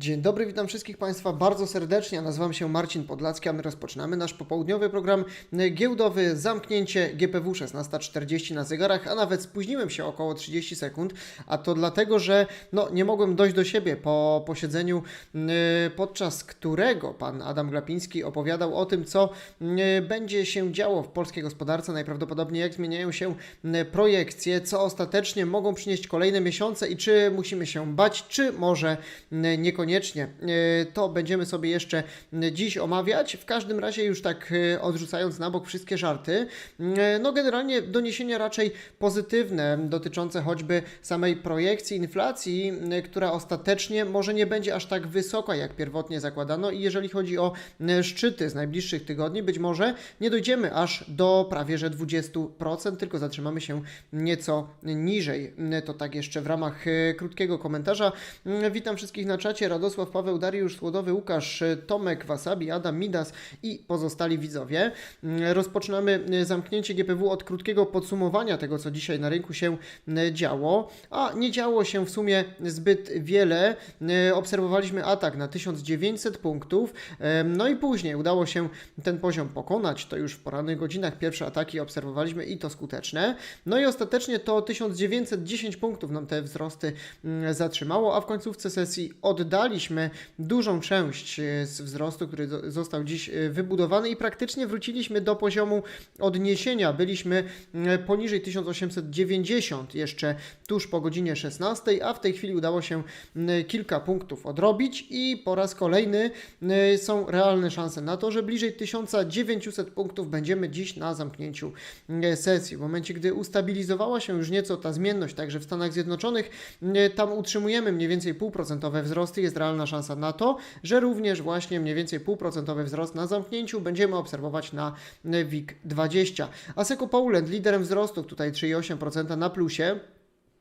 Dzień dobry, witam wszystkich Państwa bardzo serdecznie. Nazywam się Marcin Podlacki, a my rozpoczynamy nasz popołudniowy program giełdowy. Zamknięcie GPW 16.40 na zegarach, a nawet spóźniłem się około 30 sekund, a to dlatego, że no, nie mogłem dojść do siebie po posiedzeniu, yy, podczas którego pan Adam Glapiński opowiadał o tym, co yy, będzie się działo w polskiej gospodarce, najprawdopodobniej jak zmieniają się yy, projekcje, co ostatecznie mogą przynieść kolejne miesiące i czy musimy się bać, czy może niekoniecznie. Yy, To będziemy sobie jeszcze dziś omawiać. W każdym razie już tak yy, odrzucając na bok wszystkie żarty, yy, no generalnie doniesienia raczej pozytywne dotyczące choćby samej projekcji inflacji, która ostatecznie może nie będzie aż tak wysoka jak pierwotnie zakładano i jeżeli chodzi o szczyty z najbliższych tygodni, być może nie dojdziemy aż do prawie że 20%, tylko zatrzymamy się nieco niżej. To tak jeszcze w ramach krótkiego komentarza. Witam wszystkich na czacie. Radosław, Paweł, Dariusz, Słodowy, Łukasz, Tomek, Wasabi, Adam, Midas i pozostali widzowie. Yy, Rozpoczynamy yy, zamknięcie GPW od krótkiego podsumowania tego, co dzisiaj na rynku się yy, działo, a nie działo się w sumie zbyt wiele. Yy, Obserwowaliśmy atak na 1900 punktów, no i później udało się ten poziom pokonać. To już w porannych godzinach pierwsze ataki obserwowaliśmy i to skuteczne. No i ostatecznie to 1910 punktów nam te wzrosty mm, zatrzymało, a w końcówce sesji oddaliśmy dużą część e, z wzrostu, który zo- został dziś e, wybudowany i praktycznie wróciliśmy do poziomu odniesienia. Byliśmy mm, poniżej 1890 jeszcze tuż po godzinie 16, a w tej chwili udało się kilka punktów odrobić i po raz kolejny są realne szanse na to, że bliżej 1900 punktów będziemy dziś na zamknięciu sesji. W momencie, gdy ustabilizowała się już nieco ta zmienność, także w Stanach Zjednoczonych, tam utrzymujemy mniej więcej półprocentowe wzrosty, jest realna szansa na to, że również właśnie mniej więcej półprocentowy wzrost na zamknięciu będziemy obserwować na y, WIG20. Asseco Poland liderem wzrostów, tutaj 3,8% na plusie.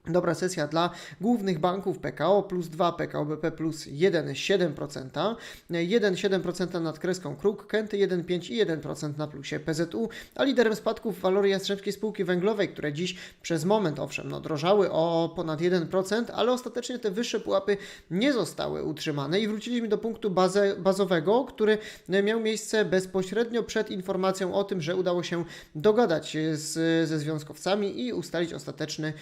Dobra sesja dla głównych banków PKO plus 2, PKO BP plus 1,7%, 1,7% nad kreską Kruk, Kenty 1,5 i 1% na plusie PZU, a liderem spadków walory Jastrzębskiej Spółki Węglowej, które dziś przez moment owszem no, drożały o ponad 1%, ale ostatecznie te wyższe pułapy nie zostały utrzymane. I wróciliśmy do punktu bazę, bazowego, który miał miejsce bezpośrednio przed informacją o tym, że udało się dogadać z, ze związkowcami i ustalić ostateczny,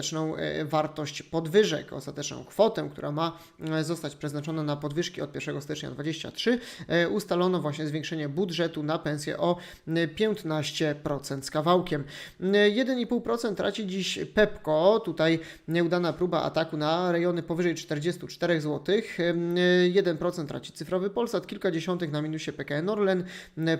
ostateczną e, wartość podwyżek, ostateczną kwotę, która ma e, zostać przeznaczona na podwyżki od 1 stycznia 2023. e, Ustalono właśnie zwiększenie budżetu na pensję o e, 15% z kawałkiem. E, 1,5% traci dziś Pepco, tutaj nieudana próba ataku na rejony powyżej 44 zł. E, 1% traci cyfrowy Polsat, kilka dziesiątych na minusie PKN Orlen.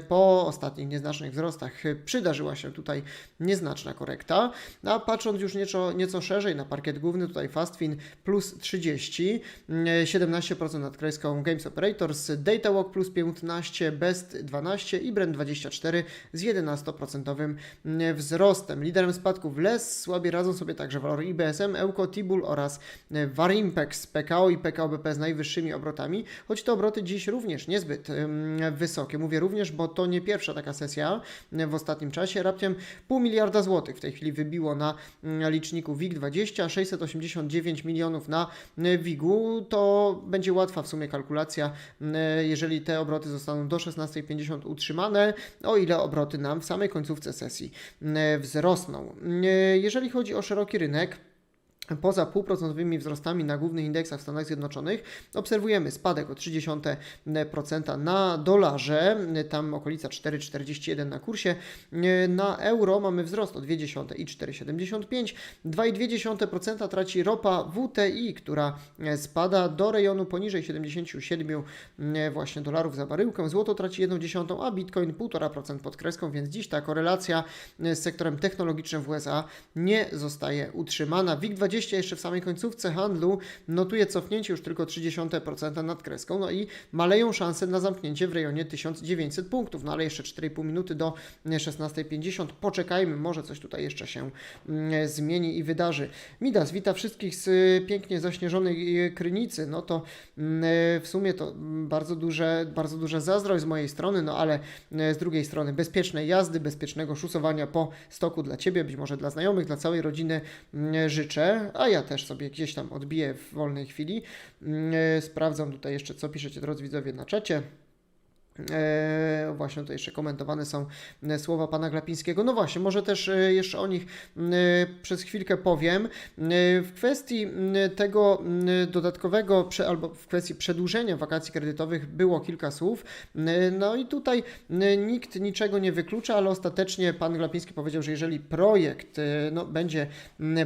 Po ostatnich nieznacznych wzrostach przydarzyła się tutaj nieznaczna korekta. A patrząc już nieco, nieco szerzej na parkiet główny, tutaj Fastfin plus 30, mm, 17% nad kreską Games Operators, DataWalk plus 15, Best 12 i Brand 24 z 11% mm, wzrostem. Liderem spadków LES słabie radzą sobie także walory IBSM, Ełko, Tibul oraz e, Varimpex, PKO i PKO BP z najwyższymi obrotami, choć te obroty dziś również niezbyt ym, wysokie. Mówię również, bo to nie pierwsza taka sesja w ostatnim czasie. Raptem pół miliarda złotych w tej chwili wybiło na mm, liczniku WIG20, 689 milionów na WIG-u. To będzie łatwa w sumie kalkulacja, y, jeżeli te obroty zostaną do 16,50 utrzymane, o ile obroty nam w samej końcówce sesji y, wzrosną. Y, Jeżeli chodzi o szeroki rynek, Poza półprocentowymi wzrostami na głównych indeksach w Stanach Zjednoczonych obserwujemy spadek o 0,3% na dolarze, tam okolica 4,41 na kursie. Na euro mamy wzrost o 0,2 i 4,75. 2,2% traci ropa WTI, która spada do rejonu poniżej 77 właśnie dolarów za baryłkę. Złoto traci 1,1, a Bitcoin 1,5% pod kreską, więc dziś ta korelacja z sektorem technologicznym w USA nie zostaje utrzymana. WIG20 jeszcze w samej końcówce handlu notuje cofnięcie już tylko 0,3% nad kreską, no i maleją szanse na zamknięcie w rejonie 1900 punktów, no ale jeszcze 4,5 minuty do 16.50. Poczekajmy, może coś tutaj jeszcze się mm, zmieni i wydarzy. Midas, wita wszystkich z y, pięknie zaśnieżonej y, Krynicy. No to mm, w sumie to bardzo duże, bardzo duża zazdrość z mojej strony, no ale y, z drugiej strony bezpiecznej jazdy, bezpiecznego szusowania po stoku dla Ciebie, być może dla znajomych, dla całej rodziny mm, a ja też sobie gdzieś tam odbiję w wolnej chwili. Mm, e, Sprawdzam tutaj jeszcze, co piszecie, drodzy widzowie, na czacie. E, właśnie tutaj jeszcze komentowane są e, słowa pana Glapińskiego. No właśnie, może też e, jeszcze o nich przez chwilkę powiem. W kwestii tego dodatkowego, albo w kwestii przedłużenia wakacji kredytowych było kilka słów. No i tutaj nikt niczego nie wyklucza, ale ostatecznie pan Glapiński powiedział, że jeżeli projekt no, będzie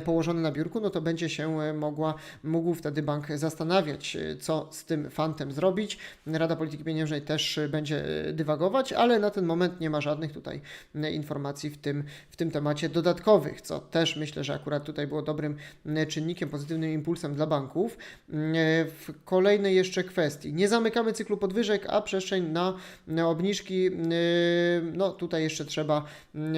położony na biurku, no to będzie się mogła, mógł wtedy bank zastanawiać, co z tym fantem zrobić. Rada Polityki Pieniężnej też e, będzie dywagować, ale na ten moment nie ma żadnych tutaj e, informacji w tym, w tym temacie dodatkowych, co też myślę, że akurat tutaj było dobrym e, czynnikiem, pozytywnym impulsem dla banków. Mm, W kolejnej jeszcze kwestii. Nie zamykamy cyklu podwyżek, a przestrzeń na obniżki, no tutaj jeszcze trzeba mm,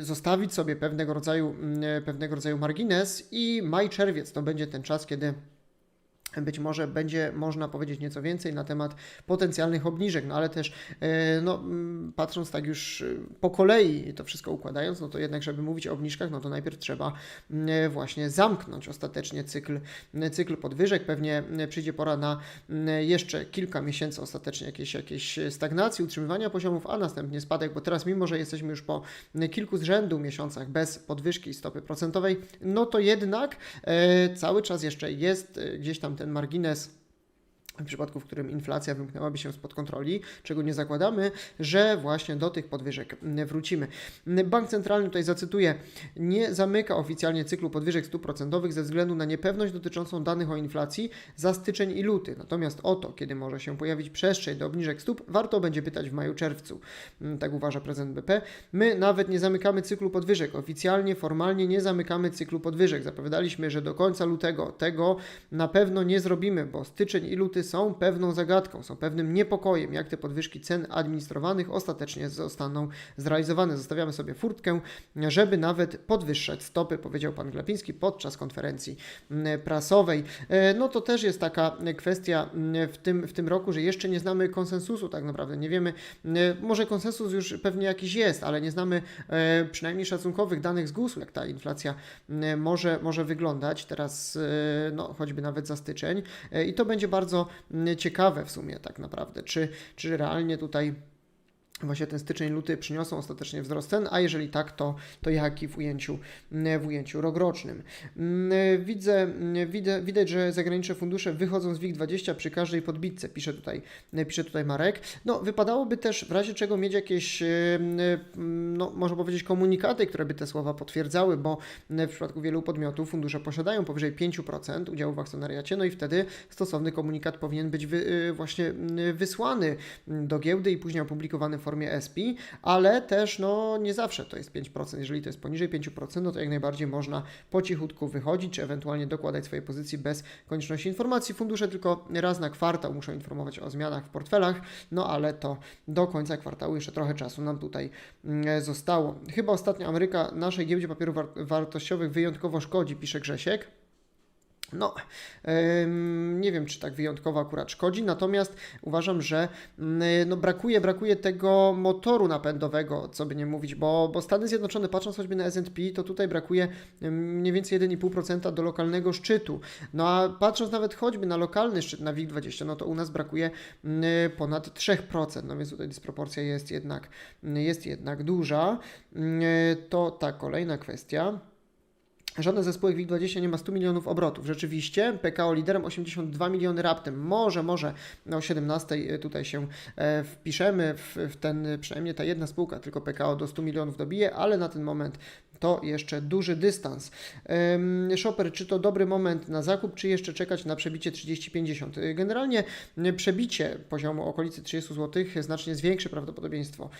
zostawić sobie pewnego rodzaju, mm, pewnego rodzaju margines i maj, czerwiec to będzie ten czas, kiedy być może będzie można powiedzieć nieco więcej na temat potencjalnych obniżek, no ale też e, no, mm, patrząc tak już e, po kolei to wszystko układając, no to jednak żeby mówić o obniżkach, no to najpierw trzeba mm, e, właśnie zamknąć ostatecznie cykl, cykl podwyżek. Pewnie przyjdzie pora na mm, jeszcze kilka miesięcy ostatecznie jakiejś, jakiejś stagnacji, utrzymywania poziomów, a następnie spadek, bo teraz mimo, że jesteśmy już po kilku z rzędu miesiącach bez podwyżki stopy procentowej, no to jednak cały czas jeszcze jest gdzieś tam ten margines w przypadku, w którym inflacja wymknęłaby się spod kontroli, czego nie zakładamy, że właśnie do tych podwyżek wrócimy. Bank Centralny, tutaj zacytuję, nie zamyka oficjalnie cyklu podwyżek stóp procentowych ze względu na niepewność dotyczącą danych o inflacji za styczeń i luty. Natomiast o to, kiedy może się pojawić przestrzeń do obniżek stóp, warto będzie pytać w maju-czerwcu. Tak uważa prezydent BP. My nawet nie zamykamy cyklu podwyżek. Oficjalnie, formalnie nie zamykamy cyklu podwyżek. Zapowiadaliśmy, że do końca lutego tego na pewno nie zrobimy, bo styczeń i luty są pewną zagadką, są pewnym niepokojem, jak te podwyżki cen administrowanych ostatecznie zostaną zrealizowane. Zostawiamy sobie furtkę, żeby nawet podwyższać stopy, powiedział pan Glapiński podczas konferencji mm, prasowej. E, No to też jest taka kwestia mm, w tym, w tym roku, że jeszcze nie znamy konsensusu tak naprawdę. Nie wiemy, mm, może konsensus już pewnie jakiś jest, ale nie znamy e, przynajmniej szacunkowych danych z GUS-u, jak ta inflacja może, może wyglądać teraz, e, no choćby nawet za styczeń. E, I to będzie bardzo ciekawe w sumie tak naprawdę, czy, czy realnie tutaj właśnie ten styczeń, luty przyniosą ostatecznie wzrost cen, a jeżeli tak, to, to jaki w ujęciu, w ujęciu rokrocznym. Mm, Widzę, widzę, widać, że zagraniczne fundusze wychodzą z WIG20 przy każdej podbitce, pisze tutaj, pisze tutaj Marek. No, wypadałoby też w razie czego mieć jakieś, e, no, można powiedzieć, komunikaty, które by te słowa potwierdzały, bo w przypadku wielu podmiotów fundusze posiadają powyżej 5% udziału w akcjonariacie, no i wtedy stosowny komunikat powinien być wy, e, właśnie wysłany do giełdy i później opublikowany w formie SP, ale też no, nie zawsze to jest 5%. Jeżeli to jest poniżej 5%, no to jak najbardziej można po cichutku wychodzić, czy ewentualnie dokładać swojej pozycji bez konieczności informacji. Fundusze tylko raz na kwartał muszą informować o zmianach w portfelach, no ale to do końca kwartału jeszcze trochę czasu nam tutaj mm, zostało. Chyba ostatnio Ameryka naszej giełdzie papierów war- wartościowych wyjątkowo szkodzi, pisze Grzesiek. No, nie wiem, czy tak wyjątkowo akurat szkodzi, natomiast uważam, że mm, no, brakuje, brakuje tego motoru napędowego, co by nie mówić, bo, bo Stany Zjednoczone, patrząc choćby na S&P, to tutaj brakuje mniej więcej 1,5% do lokalnego szczytu. No a patrząc nawet choćby na lokalny szczyt, na WIG20, no to u nas brakuje mm, ponad 3%, no więc tutaj dysproporcja jest jednak, jest jednak duża. Ym, To ta kolejna kwestia. Żaden ze spółek WIG20 nie ma 100 milionów obrotów. Rzeczywiście PKO liderem 82 miliony raptem. Może, może o 17 tutaj się e, wpiszemy w, w ten, przynajmniej ta jedna spółka, tylko PKO do 100 milionów dobije, ale na ten moment to jeszcze duży dystans. Shopper, czy to dobry moment na zakup, czy jeszcze czekać na przebicie 30-50? Y, Generalnie przebicie poziomu okolicy 30 zł znacznie zwiększy prawdopodobieństwo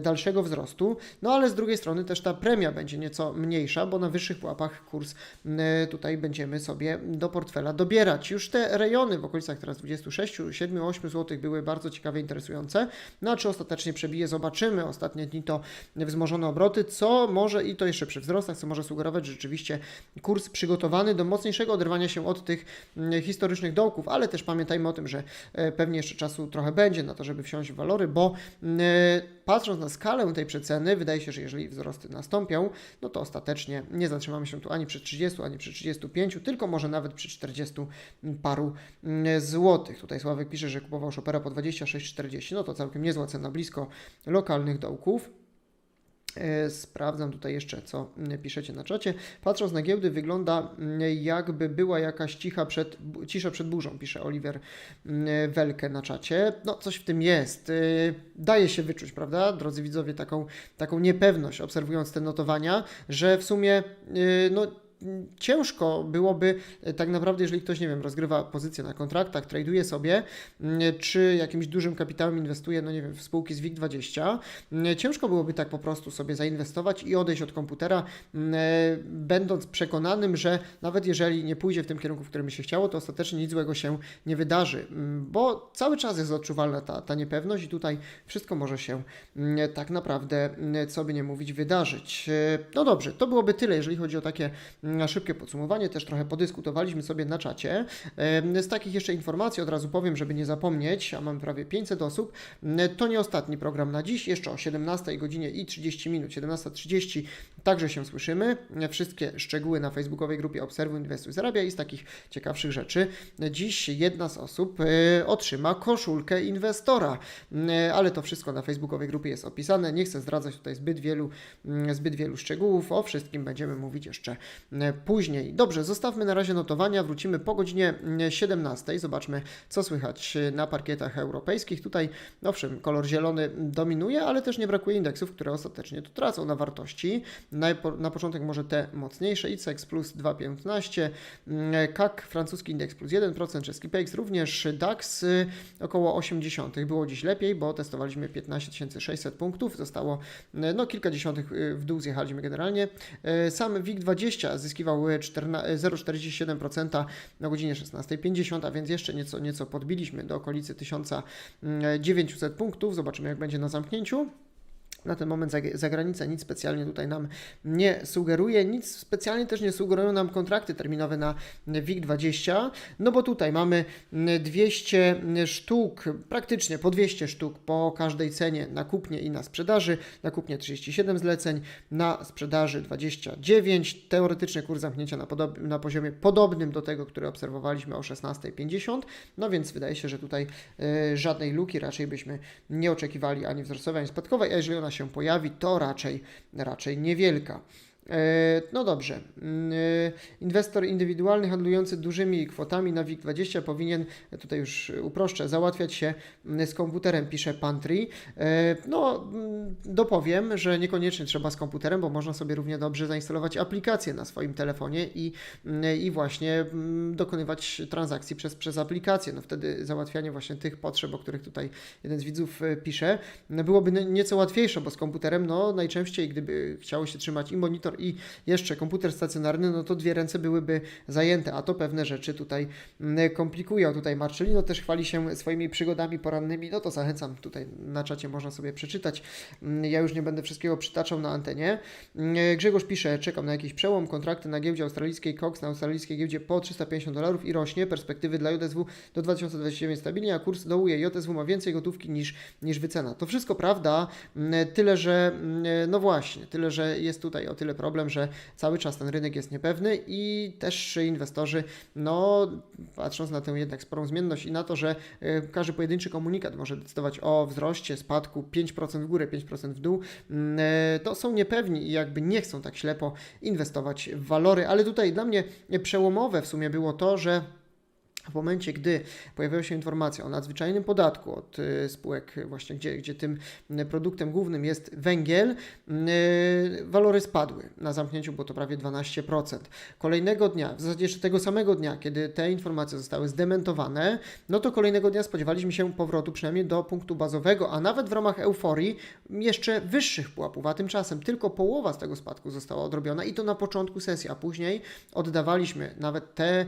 dalszego wzrostu, no ale z drugiej strony też ta premia będzie nieco mniejsza, bo na wyższych pułapach kurs y, tutaj będziemy sobie do portfela dobierać. Już te rejony w okolicach teraz 26, 7, 8 zł były bardzo ciekawe, interesujące. No a czy ostatecznie przebije, zobaczymy. Ostatnie dni to wzmożone obroty, co może i to jeszcze przy wzrostach, co może sugerować, że rzeczywiście kurs przygotowany do mocniejszego oderwania się od tych mm, historycznych dołków, ale też pamiętajmy o tym, że e, pewnie jeszcze czasu trochę będzie na to, żeby wsiąść w walory, bo mm, patrząc na skalę tej przeceny, wydaje się, że jeżeli wzrosty nastąpią, no to ostatecznie nie zatrzymamy się tu ani przy 30, ani przy 35, tylko może nawet przy 40 paru mm, złotych. Tutaj Sławek pisze, że kupował Chopera po 26,40, no to całkiem niezła cena, blisko lokalnych dołków. E, Sprawdzam tutaj jeszcze, co piszecie na czacie. Patrząc na giełdy, wygląda mm, jakby była jakaś cicha przed, cisza przed burzą, pisze Oliver mm, Welke na czacie. No, coś w tym jest. E, Daje się wyczuć, prawda, drodzy widzowie, taką, taką niepewność, obserwując te notowania, że w sumie, e, no, Ciężko byłoby e, tak naprawdę, jeżeli ktoś, nie wiem, rozgrywa pozycję na kontraktach, traduje sobie, czy jakimś dużym kapitałem inwestuje, no nie wiem, w spółki z WIG20, mm, ciężko byłoby tak po prostu sobie zainwestować i odejść od komputera, e, będąc przekonanym, że nawet jeżeli nie pójdzie w tym kierunku, w którym się chciało, to ostatecznie nic złego się nie wydarzy, bo cały czas jest odczuwalna ta, ta niepewność i tutaj wszystko może się tak naprawdę, co by nie mówić, wydarzyć. E, No dobrze, to byłoby tyle, jeżeli chodzi o takie na szybkie podsumowanie, też trochę podyskutowaliśmy sobie na czacie. Z takich jeszcze informacji od razu powiem, żeby nie zapomnieć, a mamy prawie 500 osób, to nie ostatni program na dziś, jeszcze o 17 godzinie i 30 minut, 17.30 także się słyszymy. Wszystkie szczegóły na facebookowej grupie Obserwuj Inwestuj Zarabia i z takich ciekawszych rzeczy. Dziś jedna z osób e, otrzyma koszulkę inwestora, ale to wszystko na facebookowej grupie jest opisane. Nie chcę zdradzać tutaj zbyt wielu, m, zbyt wielu szczegółów. O wszystkim będziemy mówić jeszcze później. Dobrze, zostawmy na razie notowania, wrócimy po godzinie mm, 17. Zobaczmy, co słychać na parkietach europejskich. Tutaj, owszem, kolor zielony dominuje, ale też nie brakuje indeksów, które ostatecznie tu tracą na wartości. Na, początek może te mocniejsze, ICEX plus 2,15, mm, CAC, francuski indeks plus 1%, czeski PX również, DAX około 80. Było dziś lepiej, bo testowaliśmy 15 600 punktów, zostało no y, w dół zjechaliśmy generalnie. Sam WIG20 zyskiwał y, czterna- y, 0,47% na godzinie 16.50, a więc jeszcze nieco, nieco podbiliśmy do okolicy 1900 punktów. Zobaczymy, jak będzie na zamknięciu. Na ten moment zag- zagranica nic specjalnie tutaj nam nie sugeruje, nic specjalnie też nie sugerują nam kontrakty terminowe na WIG20, no bo tutaj mamy 200 sztuk, praktycznie po 200 sztuk po każdej cenie na kupnie i na sprzedaży, na kupnie 37 zleceń, na sprzedaży 29, teoretyczny kurs zamknięcia na, na poziomie podobnym do tego, który obserwowaliśmy o 16.50, no więc wydaje się, że tutaj e, żadnej luki raczej byśmy nie oczekiwali ani wzrostowej, ani spadkowej, a jeżeli ona się pojawi, to raczej, raczej niewielka. E, No dobrze. Mm, e, Inwestor indywidualny handlujący dużymi kwotami na WIG20 powinien, tutaj już uproszczę, załatwiać się mm, z komputerem, pisze Pantry. E, No, mm, dopowiem, że niekoniecznie trzeba z komputerem, bo można sobie równie dobrze zainstalować aplikację na swoim telefonie i, i właśnie dokonywać transakcji przez, przez aplikację. No wtedy załatwianie właśnie tych potrzeb, o których tutaj jeden z widzów pisze, byłoby nieco łatwiejsze, bo z komputerem, no najczęściej, gdyby chciało się trzymać i monitor, i jeszcze komputer stacjonarny, no to dwie ręce byłyby zajęte, a to pewne rzeczy tutaj mm, komplikuje. O, Tutaj Marcelino też chwali się swoimi przygodami porannymi, no to zachęcam, tutaj na czacie można sobie przeczytać. Mm, Ja już nie będę wszystkiego przytaczał na antenie. Mm, Grzegorz pisze, czekam na jakiś przełom, kontrakty na giełdzie australijskiej COX, na australijskiej giełdzie po 350 dolarów i rośnie, perspektywy dla JSW do 2029 stabilnie, a kurs dołuje. JSW ma więcej gotówki niż, niż wycena. To wszystko prawda, tyle, że no właśnie, tyle, że jest tutaj o tyle problem, że cały czas ten rynek jest niepewny i też inwestorzy, no patrząc na tę jednak sporą zmienność i na to, że e, każdy pojedynczy komunikat może decydować o wzroście, spadku 5% w górę, 5% w dół, mm, e, to są niepewni i jakby nie chcą tak ślepo inwestować w walory, ale tutaj dla mnie przełomowe w sumie było to, że w momencie, gdy pojawiła się informacja o nadzwyczajnym podatku od y, spółek, właśnie gdzie, gdzie tym y, produktem głównym jest węgiel, y, walory spadły. Na zamknięciu było to prawie 12%. Kolejnego dnia, w zasadzie jeszcze tego samego dnia, kiedy te informacje zostały zdementowane, no to kolejnego dnia spodziewaliśmy się powrotu przynajmniej do punktu bazowego, a nawet w ramach euforii jeszcze wyższych pułapów, a tymczasem tylko połowa z tego spadku została odrobiona i to na początku sesji, a później oddawaliśmy nawet te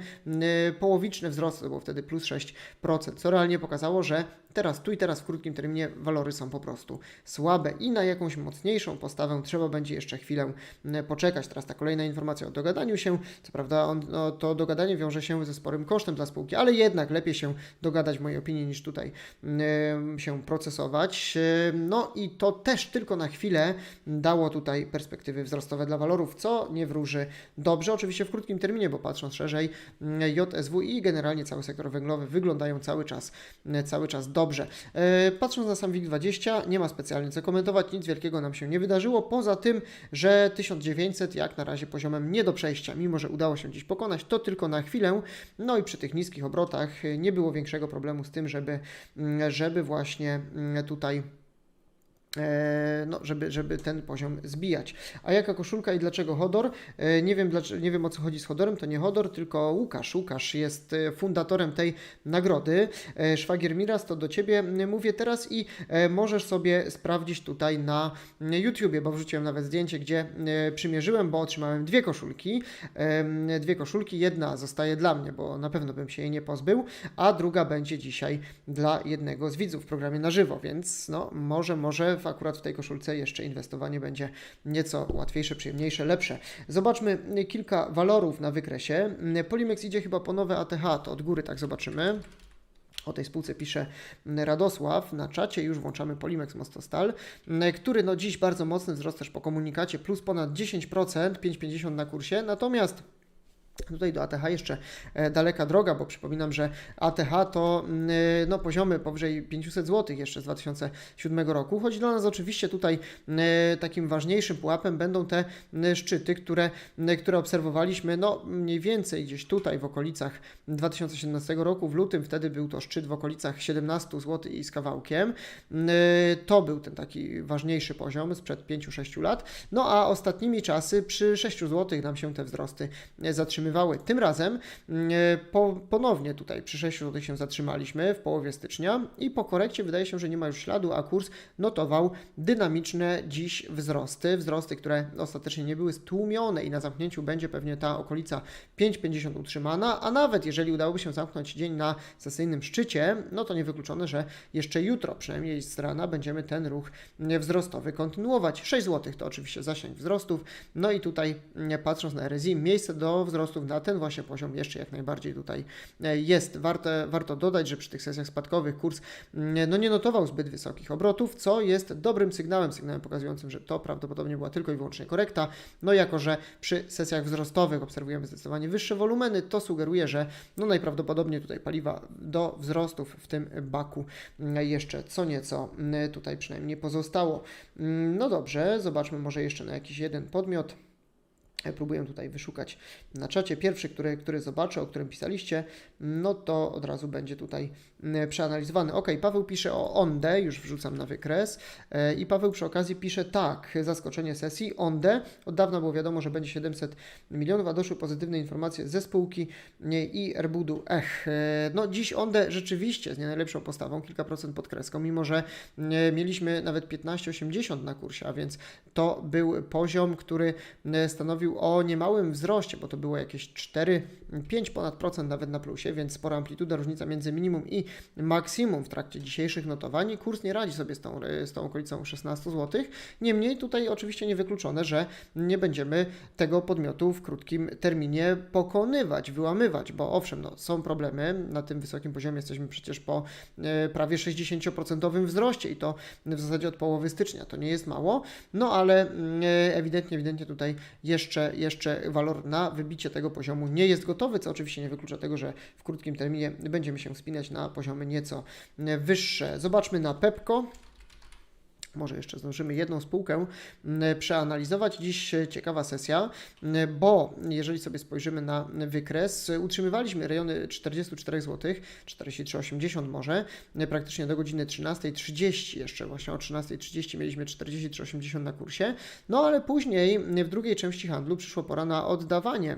połowiczne wzrosty wzrost, to było wtedy plus 6%, co realnie pokazało, że teraz, tu i teraz w krótkim terminie walory są po prostu słabe i na jakąś mocniejszą postawę trzeba będzie jeszcze chwilę m, poczekać. Teraz ta kolejna informacja o dogadaniu się, co prawda on, no, to dogadanie wiąże się ze sporym kosztem dla spółki, ale jednak lepiej się dogadać w mojej opinii niż tutaj m, się procesować. Ym, No i to też tylko na chwilę dało tutaj perspektywy wzrostowe dla walorów, co nie wróży dobrze. Oczywiście w krótkim terminie, bo patrząc szerzej, mm, JSW i generalnie cały sektor węglowy wyglądają cały czas, mm, cały czas dobrze. E, Patrząc na sam WIG20, nie ma specjalnie co komentować, nic wielkiego nam się nie wydarzyło, poza tym, że 1900 jak na razie poziomem nie do przejścia, mimo że udało się dziś pokonać, to tylko na chwilę, no i przy tych niskich obrotach e, nie było większego problemu z tym, żeby, mm, żeby właśnie mm, tutaj E, no, żeby, żeby ten poziom zbijać. A jaka koszulka i dlaczego Hodor? E, Nie wiem, dlaczego, nie wiem o co chodzi z Hodorem, to nie Hodor, tylko Łukasz. Łukasz jest e, fundatorem tej nagrody. E, Szwagier Miras, to do Ciebie mówię teraz i e, możesz sobie sprawdzić tutaj na YouTubie, bo wrzuciłem nawet zdjęcie, gdzie e, przymierzyłem, bo otrzymałem dwie koszulki. Dwie koszulki, jedna zostaje dla mnie, bo na pewno bym się jej nie pozbył, a druga będzie dzisiaj dla jednego z widzów w programie na żywo, więc no może, może akurat w tej koszulce jeszcze inwestowanie będzie nieco łatwiejsze, przyjemniejsze, lepsze. Zobaczmy kilka walorów na wykresie. Polimex idzie chyba po nowe ATH, to od góry tak zobaczymy. O tej spółce pisze Radosław. Na czacie już włączamy Polimex Mostostal, który no dziś bardzo mocny wzrost też po komunikacie, plus ponad 10%, 5,50 na kursie. Natomiast Tutaj do ATH jeszcze e, daleka droga, bo przypominam, że ATH to mm, e, no, poziomy powyżej 500 zł jeszcze z 2007 roku, choć dla nas oczywiście tutaj e, takim ważniejszym pułapem będą te m, szczyty, które, które obserwowaliśmy no, mniej więcej gdzieś tutaj w okolicach 2017 roku, w lutym wtedy był to szczyt w okolicach 17 zł i z kawałkiem. To był ten taki ważniejszy poziom sprzed 5-6 lat, no a ostatnimi czasy przy 6 zł nam się te wzrosty e, zatrzymywały. Tym razem mm, e, po, ponownie tutaj przy 6 zł się zatrzymaliśmy w połowie stycznia i po korekcie wydaje się, że nie ma już śladu, a kurs notował dynamiczne dziś wzrosty. Wzrosty, które ostatecznie nie były stłumione i na zamknięciu będzie pewnie ta okolica 5,50 utrzymana, a nawet jeżeli udałoby się zamknąć dzień na sesyjnym szczycie, no to niewykluczone, że jeszcze jutro, przynajmniej z rana, będziemy ten ruch wzrostowy kontynuować. 6 zł to oczywiście zasięg wzrostów, no i tutaj mm, patrząc na RSI, miejsce do wzrostów na ten właśnie poziom jeszcze jak najbardziej tutaj e, jest. Warte, warto dodać, że przy tych sesjach spadkowych kurs mm, no nie notował zbyt wysokich obrotów, co jest dobrym sygnałem, sygnałem pokazującym, że to prawdopodobnie była tylko i wyłącznie korekta. No jako, że przy sesjach wzrostowych obserwujemy zdecydowanie wyższe wolumeny, to sugeruje, że no najprawdopodobniej tutaj paliwa do wzrostów w tym baku mm, jeszcze co nieco mm, tutaj przynajmniej pozostało. No dobrze, zobaczmy może jeszcze na jakiś jeden podmiot. E, Próbuję tutaj wyszukać na czacie. Pierwszy, który, który zobaczę, o którym pisaliście, no to od razu będzie tutaj mm, przeanalizowany. Ok, Paweł pisze o Ondę, już wrzucam na wykres. E, I Paweł przy okazji pisze tak, zaskoczenie sesji. Ondę, od dawna było wiadomo, że będzie 700 milionów, a doszły pozytywne informacje ze spółki i Erbudu. Ech, e, no dziś Ondę rzeczywiście z nie najlepszą postawą, kilka procent pod kreską, mimo że mieliśmy nawet 15,80 na kursie, a więc to był poziom, który e, stanowił o niemałym wzroście, bo to było jakieś 4, 5 ponad procent nawet na plusie, więc spora amplituda, różnica między minimum i maksimum w trakcie dzisiejszych notowań. Kurs nie radzi sobie z tą, z tą okolicą 16 zł. Niemniej tutaj oczywiście niewykluczone, że nie będziemy tego podmiotu w krótkim terminie pokonywać, wyłamywać, bo owszem, no, są problemy. Na tym wysokim poziomie jesteśmy przecież po e, prawie 60% wzroście i to w zasadzie od połowy stycznia. To nie jest mało, no ale mm, e, ewidentnie, ewidentnie tutaj jeszcze, jeszcze walor na wybicie tego poziomu nie jest gotowy, co oczywiście nie wyklucza tego, że w krótkim terminie będziemy się wspinać na poziomy nieco wyższe. Zobaczmy na Pepko. Może jeszcze zdążymy jedną spółkę m, przeanalizować. Dziś e, ciekawa sesja, m, bo jeżeli sobie spojrzymy na wykres, utrzymywaliśmy rejony 44 zł, 43,80 może, e, praktycznie do godziny 13.30, jeszcze właśnie o 13.30 mieliśmy 43,80 na kursie, no ale później w drugiej części handlu przyszła pora na oddawanie.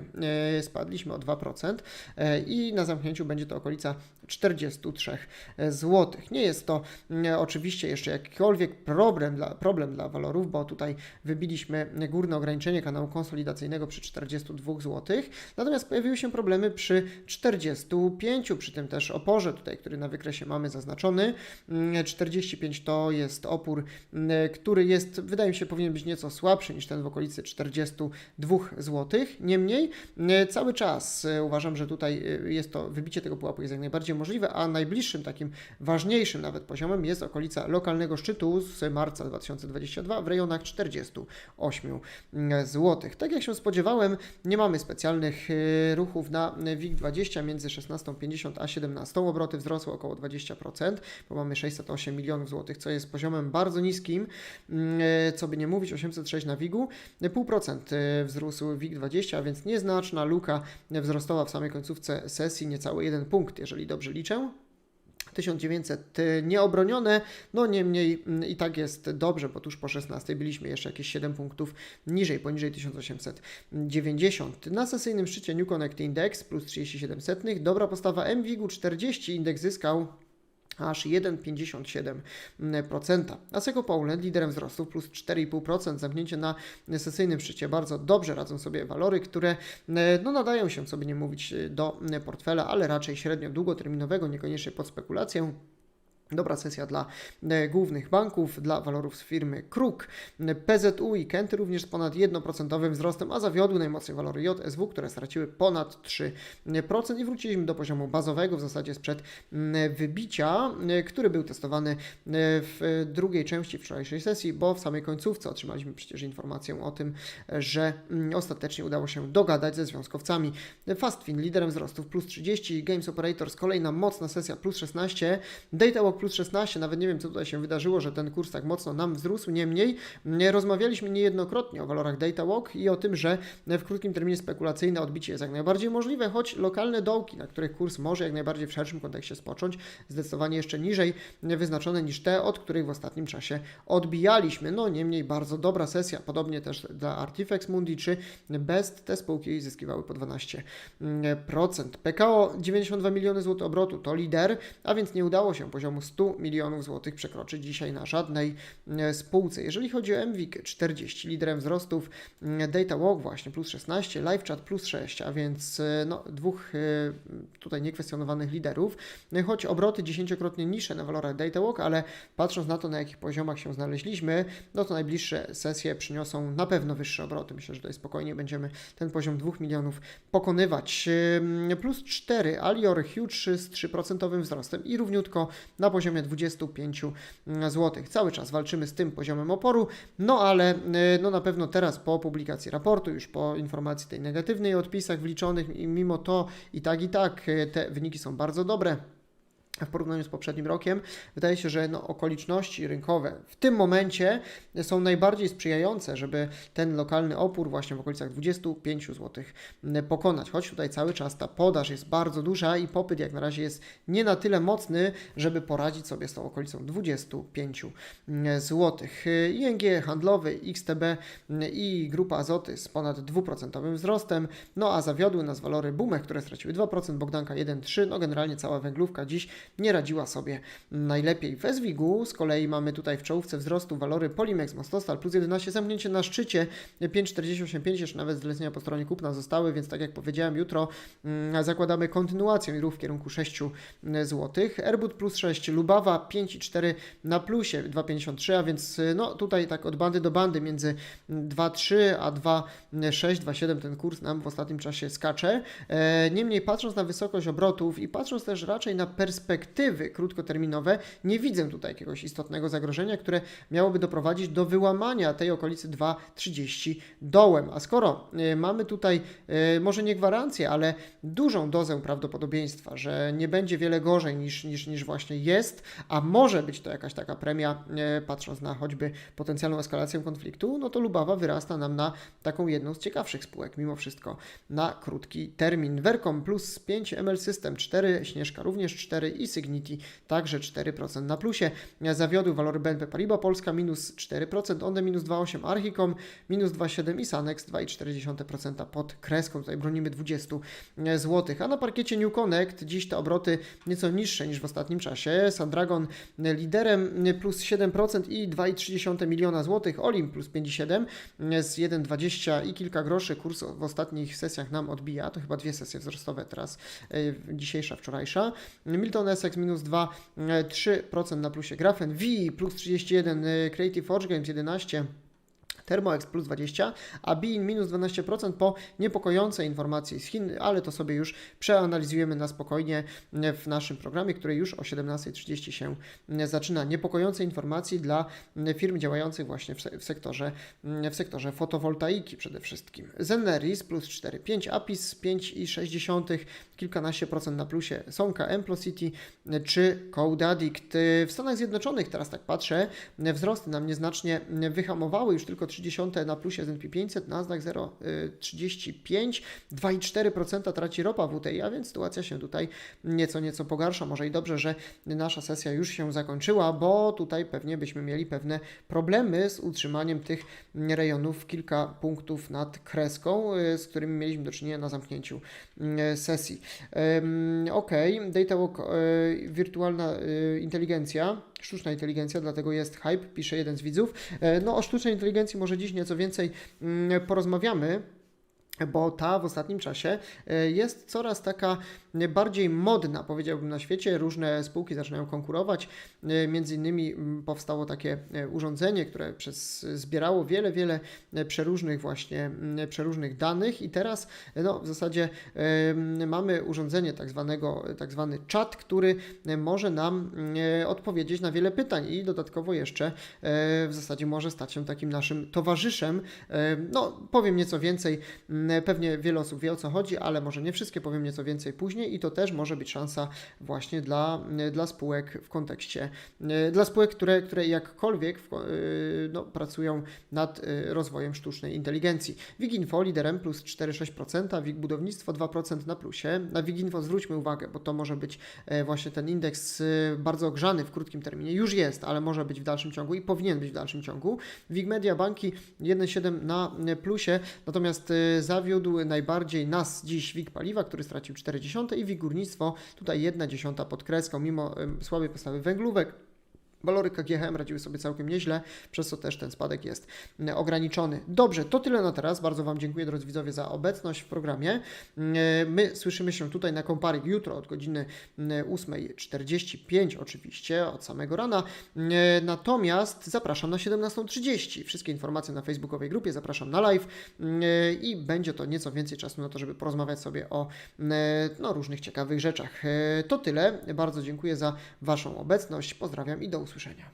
E, Spadliśmy o 2% e, i na zamknięciu będzie to okolica 43 zł. Nie jest to mm, oczywiście jeszcze jakikolwiek problem, problem dla, problem dla walorów, bo tutaj wybiliśmy górne ograniczenie kanału konsolidacyjnego przy 42 zł, natomiast pojawiły się problemy przy 45, przy tym też oporze tutaj, który na wykresie mamy zaznaczony. Mm, 45 to jest opór, mm, który jest, wydaje mi się, powinien być nieco słabszy niż ten w okolicy 42 zł. Niemniej mm, cały czas e, uważam, że tutaj e, jest to wybicie tego pułapu jest jak najbardziej możliwe, a najbliższym takim ważniejszym nawet poziomem jest okolica lokalnego szczytu z marca 2022 w rejonach 48 zł. Tak jak się spodziewałem, nie mamy specjalnych e, ruchów na WIG20 między 16,50 a 17. Obroty wzrosły około 20%, bo mamy 608 milionów złotych, co jest poziomem bardzo niskim, mm, e, co by nie mówić, 806 na WIG-u, 0,5% e, wzrósł WIG20, a więc nieznaczna luka wzrostowa w samej końcówce sesji, niecały jeden punkt, jeżeli dobrze liczę. 1900 nieobronione, no niemniej mm, i tak jest dobrze, bo tuż po 16 byliśmy jeszcze jakieś 7 punktów niżej, poniżej 1890. Na sesyjnym szczycie New Connect Index plus 37 setnych, dobra postawa MWIG-u 40, indeks zyskał aż 1,57%. Asseco Poland liderem wzrostu plus 4,5%, zamknięcie na sesyjnym szczycie. Bardzo dobrze radzą sobie walory, które no, nadają się, co by nie mówić, do portfela, ale raczej średnio długoterminowego, niekoniecznie pod spekulację. Dobra sesja dla e, głównych banków, dla walorów z firmy Kruk. PZU i Kenty również z ponad 1% wzrostem, a zawiodły najmocniej walory JSW, które straciły ponad 3% i wróciliśmy do poziomu bazowego w zasadzie sprzed wybicia, e, który był testowany e, w drugiej części wczorajszej sesji, bo w samej końcówce otrzymaliśmy przecież informację o tym, że ostatecznie udało się dogadać ze związkowcami. Fastfin liderem wzrostów plus 30, Games Operators kolejna mocna sesja plus 16, Data plus 16, nawet nie wiem co tutaj się wydarzyło, że ten kurs tak mocno nam wzrósł, niemniej nie rozmawialiśmy niejednokrotnie o walorach Data Walk i o tym, że w krótkim terminie spekulacyjne odbicie jest jak najbardziej możliwe, choć lokalne dołki, na których kurs może jak najbardziej w szerszym kontekście spocząć, zdecydowanie jeszcze niżej wyznaczone niż te, od których w ostatnim czasie odbijaliśmy. No niemniej bardzo dobra sesja, podobnie też dla Artifex Mundi czy Best, te spółki zyskiwały po 12%. PKO 92 miliony złotych obrotu to lider, a więc nie udało się poziomu 100 milionów złotych przekroczyć dzisiaj na żadnej e, spółce. Jeżeli chodzi o MWIG 40, liderem wzrostów mm, Data Walk właśnie plus 16, LiveChat plus 6, a więc e, no, dwóch e, tutaj niekwestionowanych liderów, choć obroty dziesięciokrotnie niższe na walorach Data Walk, ale patrząc na to, na jakich poziomach się znaleźliśmy, no to najbliższe sesje przyniosą na pewno wyższe obroty. Myślę, że tutaj spokojnie będziemy ten poziom 2 milionów pokonywać. Plus 4, Alior Huge z 3% wzrostem i równiutko na poziomie 25 zł. Cały czas walczymy z tym poziomem oporu, no ale no na pewno teraz po publikacji raportu, już po informacji tej negatywnej odpisach wliczonych, i mimo to i tak i tak te wyniki są bardzo dobre w porównaniu z poprzednim rokiem. Wydaje się, że no, okoliczności rynkowe w tym momencie są najbardziej sprzyjające, żeby ten lokalny opór właśnie w okolicach 25 zł pokonać. Choć tutaj cały czas ta podaż jest bardzo duża i popyt jak na razie jest nie na tyle mocny, żeby poradzić sobie z tą okolicą 25 zł. ING handlowy, XTB i grupa Azoty z ponad 2% wzrostem, no a zawiodły nas walory Bumech, które straciły 2%, Bogdanka 1,3%, no generalnie cała węglówka dziś nie radziła sobie najlepiej. W SWIG-u z kolei mamy tutaj w czołówce wzrostu walory Polimex Mostostal plus 11, zamknięcie na szczycie 5,48,5, jeszcze nawet zlecenia po stronie kupna zostały, więc tak jak powiedziałem, jutro mm, zakładamy kontynuację i ruch w kierunku 6 zł. Airbud plus 6, Lubawa 5,4 na plusie 2,53, a więc no tutaj tak od bandy do bandy między 2,3 a 2,6, 2,7 ten kurs nam w ostatnim czasie skacze. E, niemniej patrząc na wysokość obrotów i patrząc też raczej na perspektywę perspektywy krótkoterminowe nie widzę tutaj jakiegoś istotnego zagrożenia, które miałoby doprowadzić do wyłamania tej okolicy 2,30 dołem. A skoro y, mamy tutaj y, może nie gwarancję, ale dużą dozę prawdopodobieństwa, że nie będzie wiele gorzej niż, niż, niż właśnie jest, a może być to jakaś taka premia, y, patrząc na choćby potencjalną eskalację konfliktu, no to Lubawa wyrasta nam na taką jedną z ciekawszych spółek, mimo wszystko na krótki termin. Vercom plus 5 ML System 4, Śnieżka również 4 i Signity także 4% na plusie. Zawiodły walory BNP Paribas Polska minus 4%, one minus 2,8%, Archicom minus 2,7% i Sanex 2,4% pod kreską. Tutaj bronimy 20 zł. A na parkiecie New Connect dziś te obroty nieco niższe niż w ostatnim czasie. Sandragon liderem plus 7% i 2,3 miliona złotych. Olim plus 5,7 z 1,20 i kilka groszy. Kurs w ostatnich sesjach nam odbija. To chyba dwie sesje wzrostowe teraz, e, dzisiejsza, wczorajsza. Milton Essex minus 2, e, 3% na plusie. Grafen V plus 31, e, Creative Forge Games 11. Thermoex plus 20, a Bein minus 12% po niepokojącej informacji z Chin, ale to sobie już przeanalizujemy na spokojnie w naszym programie, który już o 17.30 się zaczyna. Niepokojące informacji dla firm działających właśnie w, sektorze, w sektorze fotowoltaiki przede wszystkim. Zeneris plus 4,5, Apis 5,6, kilkanaście procent na plusie, Sonka, Emplocity czy Code Addict. W Stanach Zjednoczonych teraz tak patrzę, wzrosty nam nieznacznie wyhamowały, już tylko 30 na plusie S&P 500, Nasdaq 0,35, 2,4% traci ropa WTI, a więc sytuacja się tutaj nieco, nieco pogarsza. Może i dobrze, że nasza sesja już się zakończyła, bo tutaj pewnie byśmy mieli pewne problemy z utrzymaniem tych rejonów kilka punktów nad kreską, z którymi mieliśmy do czynienia na zamknięciu sesji. Em, Ok, DataWalk, wirtualna inteligencja, sztuczna inteligencja, dlatego jest hype, pisze jeden z widzów. E, No o sztucznej inteligencji może dziś nieco więcej mm, porozmawiamy. Bo ta w ostatnim czasie e, jest coraz taka bardziej modna, powiedziałbym, na świecie. Różne spółki zaczynają konkurować. E, Między innymi powstało takie e, urządzenie, które przez, zbierało wiele, wiele przeróżnych właśnie przeróżnych danych i teraz no, w zasadzie mamy urządzenie tak, zwanego, tak zwany czat, który może nam odpowiedzieć na wiele pytań i dodatkowo jeszcze w zasadzie może stać się takim naszym towarzyszem. No, powiem nieco więcej, pewnie wiele osób wie o co chodzi, ale może nie wszystkie, powiem nieco więcej później i to też może być szansa właśnie dla, dla spółek w kontekście, dla spółek, które, które jakkolwiek e, no, pracują nad e, rozwojem sztucznej inteligencji. Wiginfo liderem plus 4,6%, WIG budownictwo 2% na plusie. Na Wiginfo zwróćmy uwagę, bo to może być e, właśnie ten indeks e, bardzo ogrzany w krótkim terminie. Już jest, ale może być w dalszym ciągu i powinien być w dalszym ciągu. WIG Media Banki 1,7 na plusie, natomiast e, zawiódł najbardziej nas dziś WIG Paliwa, który stracił 0,4 i WIG Górnictwo tutaj 1,1 pod kreską, mimo słabej postawy węglówek. Walory KGHM radziły sobie całkiem nieźle, przez co też ten spadek jest mm, ograniczony. Dobrze, to tyle na teraz. Bardzo Wam dziękuję, drodzy widzowie, za obecność w programie. Mm, My słyszymy się tutaj na Komparik jutro od godziny mm, 8.45 oczywiście, od samego rana. Mm, Natomiast zapraszam na 17.30. Wszystkie informacje na facebookowej grupie, zapraszam na live mm, i będzie to nieco więcej czasu na to, żeby porozmawiać sobie o mm, no, różnych ciekawych rzeczach. E, To tyle. Bardzo dziękuję za Waszą obecność. Pozdrawiam i do usłyszenia.